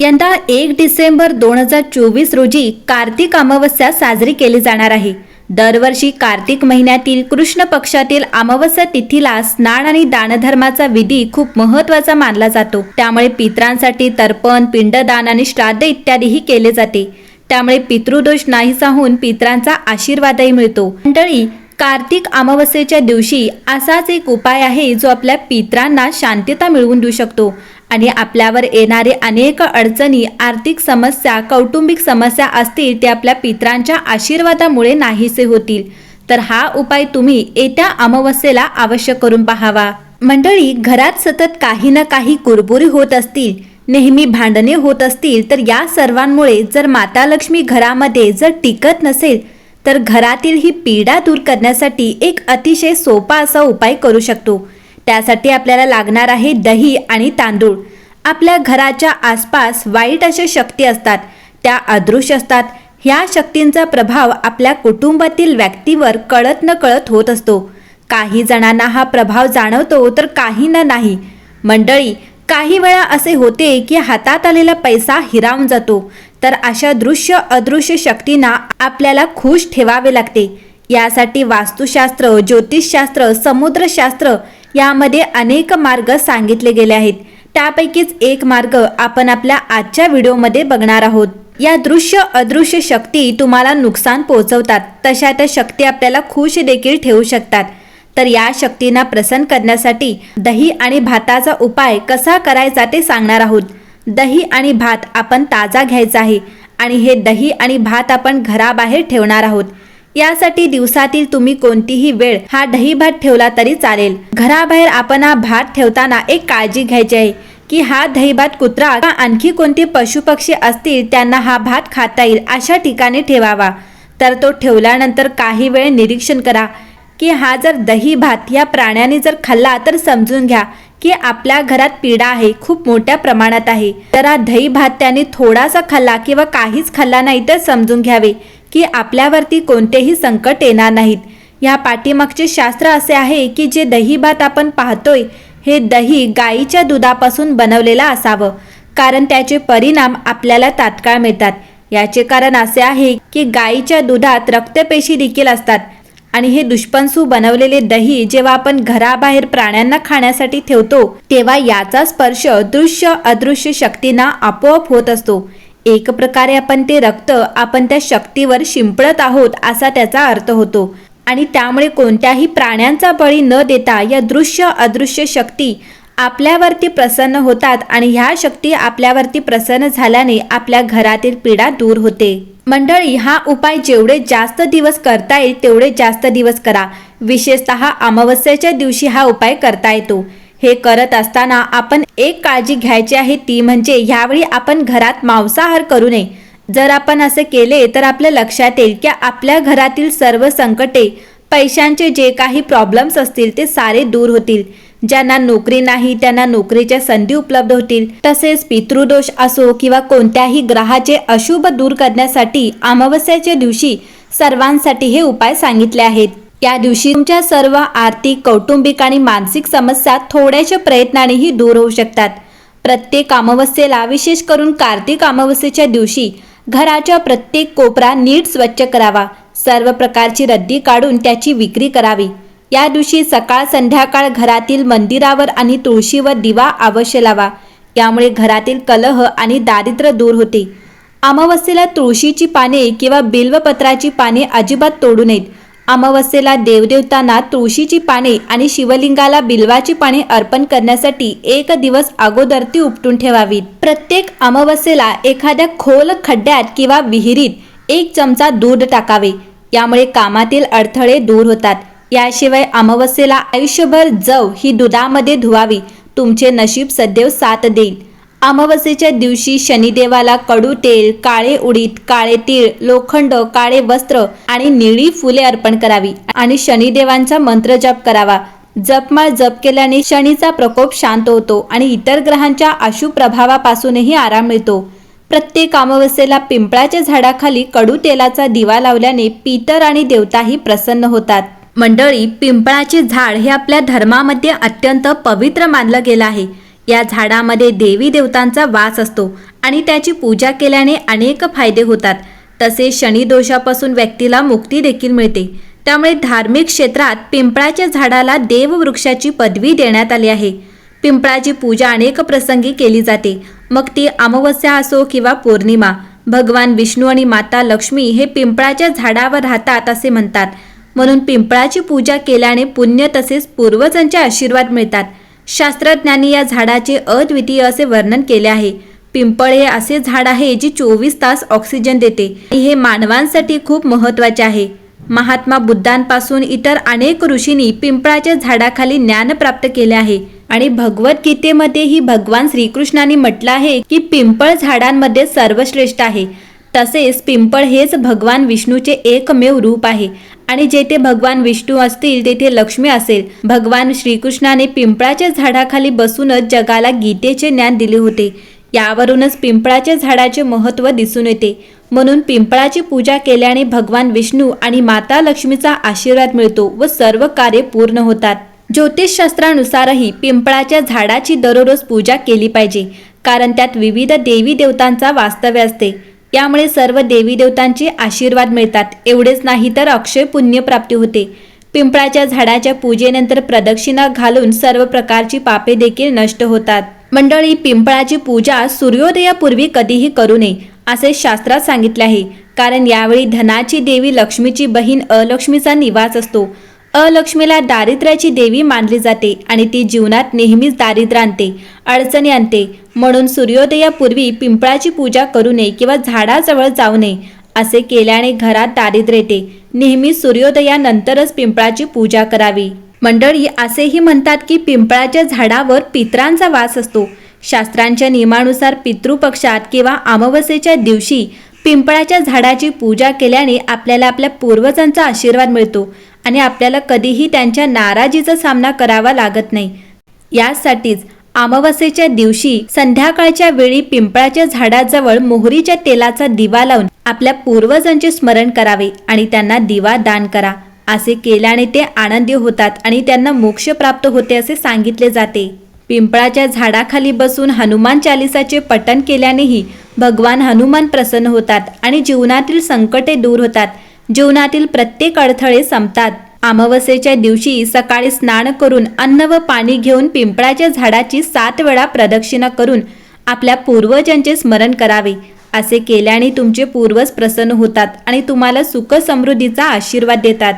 यंदा एक डिसेंबर दोन हजार चोवीस रोजी कार्तिक अमावस्या साजरी केली जाणार आहे. दरवर्षी कार्तिक महिन्यातील कृष्ण पक्षातील अमावस्या तिथीला स्नान आणि दानधर्माचा विधी खूप महत्त्वाचा मानला जातो. त्यामुळे पित्रांसाठी तर्पण पिंडदान आणि श्राद्ध इत्यादीही केले जाते. त्यामुळे पितृदोष नाहीसा होऊन पित्रांचा आशीर्वादही मिळतो. मंडळी कार्तिक अमावस्येच्या दिवशी असाच एक उपाय आहे जो आपल्या पित्रांना शांतता मिळवून देऊ शकतो. आणि आपल्यावर येणारे अनेक अडचणी आर्थिक समस्या कौटुंबिक समस्या असतील ते आपल्या पित्रांच्या आशीर्वादामुळे नाहीसे होतील. तर हा उपाय तुम्ही येत्या अमावस्येला अवश्य करून पाहावा. मंडळी घरात सतत काही ना काही कुरबुरी होत असतील नेहमी भांडणे होत असतील तर या सर्वांमुळे जर माता लक्ष्मी घरामध्ये जर टिकत नसेल तर घरातील ही पीडा दूर करण्यासाठी एक अतिशय सोपा असा उपाय करू शकतो. त्यासाठी आपल्याला लागणार आहे दही आणि तांदूळ. आपल्या घराच्या आसपास वाईट अशा शक्ती असतात. त्या अदृश्य असतात. ह्या शक्तींचा प्रभाव आपल्या कुटुंबातील व्यक्तीवर कळत न कळत होत असतो. काही जणांना हा प्रभाव जाणवतो तर काहींना नाही. मंडळी काही वेळा असे होते की हातात आलेला पैसा हिरावून जातो. तर अशा दृश्य अदृश्य शक्तींना आपल्याला खुश ठेवावे लागते. यासाठी वास्तुशास्त्र ज्योतिषशास्त्र समुद्रशास्त्र यामध्ये अनेक मार्ग सांगितले गेले आहेत. त्यापैकीच एक मार्ग आपण आपल्या आजच्या व्हिडिओमध्ये बघणार आहोत. या दृश्य अदृश्य शक्ती तुम्हाला नुकसान पोहोचवतात. तशा त्या शक्ती आपल्याला खुश देखील ठेवू शकतात. तर या शक्तींना प्रसन्न करण्यासाठी दही आणि भाताचा उपाय कसा करायचा ते सांगणार आहोत. दही आणि भात आपण ताजा घ्यायचा आहे आणि हे दही आणि भात आपण घराबाहेर ठेवणार आहोत. यासाठी दिवसातील तुम्ही कोणतीही वेळ हा दही भात ठेवला तरी चालेल. घराबाहेर आपण हा भात ठेवताना एक काळजी घ्यायची आहे की हा दही भात कुत्रा किंवा आणखी कोणते पशुपक्षी असतील त्यांना हा भात खाता येईल अशा ठिकाणी ठेवावा. तर तो ठेवल्यानंतर काही वेळ निरीक्षण करा की हा जर दही भात या प्राण्याने जर खाल्ला तर समजून घ्या की आपल्या घरात पीडा आहे खूप मोठ्या प्रमाणात आहे. तर हा दही भात त्याने थोडासा खाल्ला किंवा काहीच खाल्ला नाही तर समजून घ्यावे की आपल्यावरती कोणतेही संकट येणार नाहीत. या पाठीमागचे शास्त्र असे आहे की जे दही भात आपण पाहतोय हे दही गाईच्या दुधापासून बनवलेलं असावं कारण त्याचे परिणाम आपल्याला तात्काळ मिळतात. याचे कारण असे आहे की गाईच्या दुधात रक्तपेशी देखील असतात आणि हे दुष्पंसू बनवलेले दही जेव्हा आपण घराबाहेर प्राण्यांना खाण्यासाठी ठेवतो तेव्हा याचा स्पर्श दृश्य अदृश्य शक्तींना आपोआप होत असतो. एक प्रकारे आपण ते रक्त आपण त्या शक्तीवर शिंपडत आहोत असा त्याचा अर्थ होतो. आणि त्यामुळे कोणत्याही प्राण्यांचा बळी न देता या दृश्य अदृश्य शक्ती आपल्यावरती प्रसन्न होतात आणि ह्या शक्ती आपल्यावरती प्रसन्न झाल्याने आपल्या घरातील पीडा दूर होते. मंडळी हा उपाय जेवढे जास्त दिवस करता येईल तेवढे जास्त दिवस करा. विशेषतः अमावस्येच्या दिवशी हा उपाय करता येतो. हे करत असताना आपण एक काळजी घ्यायची आहे ती म्हणजे ह्यावेळी आपण घरात मांसाहार करू नये. जर आपण असे केले तर आपल्या लक्षात येईल की आपल्या घरातील सर्व संकटे पैशांचे जे काही प्रॉब्लेम्स असतील ते सारे दूर होतील. ज्यांना नोकरी नाही त्यांना नोकरीच्या संधी उपलब्ध होतील. तसेच पितृदोष असो किंवा कोणत्याही ग्रहाचे अशुभ दूर करण्यासाठी अमावस्याच्या दिवशी सर्वांसाठी हे उपाय सांगितले आहेत. या दिवशी तुमच्या सर्व आर्थिक कौटुंबिक आणि मानसिक समस्या थोड्याशा प्रयत्नानेही दूर होऊ शकतात. प्रत्येक अमावस्येला विशेष करून कार्तिक अमावस्येच्या दिवशी घराच्या प्रत्येक कोपरा नीट स्वच्छ करावा. सर्व प्रकारची रद्दी काढून त्याची विक्री करावी. या दिवशी सकाळ संध्याकाळ घरातील मंदिरावर आणि तुळशीवर दिवा अवश्य लावा. यामुळे घरातील कलह आणि दारिद्र्य दूर होते. अमावस्येला तुळशीची पाने किंवा बिल्वपत्राची पाने अजिबात तोडू नयेत. अमावस्येला देवदेवतांना तुळशीची पाने आणि शिवलिंगाला बिल्वाची पाने अर्पण करण्यासाठी एक दिवस अगोदर ती उपटून ठेवावीत. प्रत्येक अमावस्येला एखाद्या खोल खड्ड्यात किंवा विहिरीत एक चमचा दूध टाकावे. यामुळे कामातील अडथळे दूर होतात. याशिवाय अमावस्येला आयुष्यभर जव ही दुधामध्ये धुवावी. तुमचे नशीब सदैव साथ देईल. अमावस्येच्या दिवशी शनिदेवाला कडू तेल काळे उडीद काळे तीळ लोखंड काळे वस्त्र आणि निळी फुले अर्पण करावी आणि शनिदेवांचा मंत्र जप करावा. जपमाळ जप केल्याने शनीचा प्रकोप शांत होतो आणि इतर ग्रहांच्या अशुभ प्रभावापासूनही आराम मिळतो. प्रत्येक अमावस्येला पिंपळाच्या झाडाखाली कडू तेलाचा दिवा लावल्याने पितर आणि देवताही प्रसन्न होतात. मंडळी पिंपळाचे झाड हे आपल्या धर्मामध्ये अत्यंत पवित्र मानलं गेलं आहे. या झाडामध्ये देवी देवतांचा वास असतो आणि त्याची पूजा केल्याने अनेक फायदे होतात. तसेच शनिदोषापासून व्यक्तीला मुक्ती देखील मिळते. त्यामुळे धार्मिक क्षेत्रात पिंपळाच्या झाडाला देववृक्षाची पदवी देण्यात आली आहे. पिंपळाची पूजा अनेक प्रसंगी केली जाते. मग ती अमावस्या असो किंवा पौर्णिमा भगवान विष्णू आणि माता लक्ष्मी हे पिंपळाच्या झाडावर राहतात असे म्हणतात. म्हणून पिंपळाची पूजा केल्याने पुण्य तसेच पूर्वजांचे आशीर्वाद मिळतात. शास्त्रज्ञांनी या झाडाचे अद्वितीय असे वर्णन केले आहे. पिंपळ हे असे झाड आहे जे चोवीस तास ऑक्सिजन देते आणि हे मानवांसाठी खूप महत्त्वाचे आहे. महात्मा बुद्धांपासून इतर अनेक ऋषींनी पिंपळाच्या झाडाखाली ज्ञान प्राप्त केले आहे आणि भगवद्गीतेमध्येही भगवान श्रीकृष्णाने म्हटलं आहे की पिंपळ झाडांमध्ये सर्वश्रेष्ठ आहे. तसेच पिंपळ हेच भगवान विष्णूचे एकमेव रूप आहे. आणि जेथे भगवान विष्णू असतील तेथे लक्ष्मी असेल. भगवान श्रीकृष्णाने पिंपळाच्या झाडाखाली बसूनच जगाला गीतेचे ज्ञान दिले होते. यावरूनच पिंपळाच्या झाडाचे महत्त्व दिसून येते. म्हणून पिंपळाची पूजा केल्याने भगवान विष्णू आणि माता लक्ष्मीचा आशीर्वाद मिळतो व सर्व कार्य पूर्ण होतात. ज्योतिषशास्त्रानुसारही पिंपळाच्या झाडाची दररोज पूजा केली पाहिजे कारण त्यात विविध देवी देवतांचा वास्तव्य असते. यामुळे सर्व देवी देवतांचे आशीर्वाद मिळतात. एवढेच नाही तर अक्षय पुण्य प्राप्ती होते. पिंपळाच्या झाडाच्या पूजेनंतर प्रदक्षिणा घालून सर्व प्रकारची पापे देखील नष्ट होतात. मंडळी पिंपळाची पूजा सूर्योदयापूर्वी कधीही करू नये असे शास्त्रात सांगितले आहे. कारण यावेळी धनाची देवी लक्ष्मीची बहीण अलक्ष्मीचा निवास असतो. अलक्ष्मीला दारिद्र्याची देवी मानली जाते आणि ती जीवनात नेहमीच दारिद्र्य आणते अडचणी आणते. म्हणून सूर्योदयापूर्वी पिंपळाची पूजा करू नये किंवा झाडाजवळ जाऊ नये असे केल्याने घरात दारिद्र्य येते. नेहमी सूर्योदयानंतरच पिंपळाची पूजा करावी. मंडळी असेही म्हणतात की पिंपळाच्या झाडावर पित्रांचा वास असतो. शास्त्रांच्या नियमानुसार पितृपक्षात किंवा अमावस्येच्या दिवशी पिंपळाच्या झाडाची पूजा केल्याने आपल्याला आपल्या पूर्वजांचा आशीर्वाद मिळतो. आणि आपल्याला कधीही त्यांच्या नाराजीचा सामना करावा लागत नाही. यासाठीच अमावस्येच्या दिवशी संध्याकाळच्या वेळी पिंपळाच्या झाडाजवळ मोहरीच्या तेलाचा दिवा लावून आपल्या पूर्वजांचे स्मरण करावे आणि त्यांना दिवा दान करा. असे केल्याने ते आनंदी होतात आणि त्यांना मोक्ष प्राप्त होते असे सांगितले जाते. पिंपळाच्या झाडाखाली बसून हनुमान चालिसाचे पठण केल्यानेही भगवान हनुमान प्रसन्न होतात आणि जीवनातील संकटे दूर होतात. जीवनातील प्रत्येक अडथळे संपतात. अमावस्येच्या दिवशी सकाळी स्नान करून अन्न व पाणी घेऊन पिंपळाच्या झाडाची सात वेळा प्रदक्षिणा करून आपल्या पूर्वजांचे स्मरण करावे. असे केल्याने तुमचे पूर्वज प्रसन्न होतात आणि तुम्हाला सुख समृद्धीचा आशीर्वाद देतात.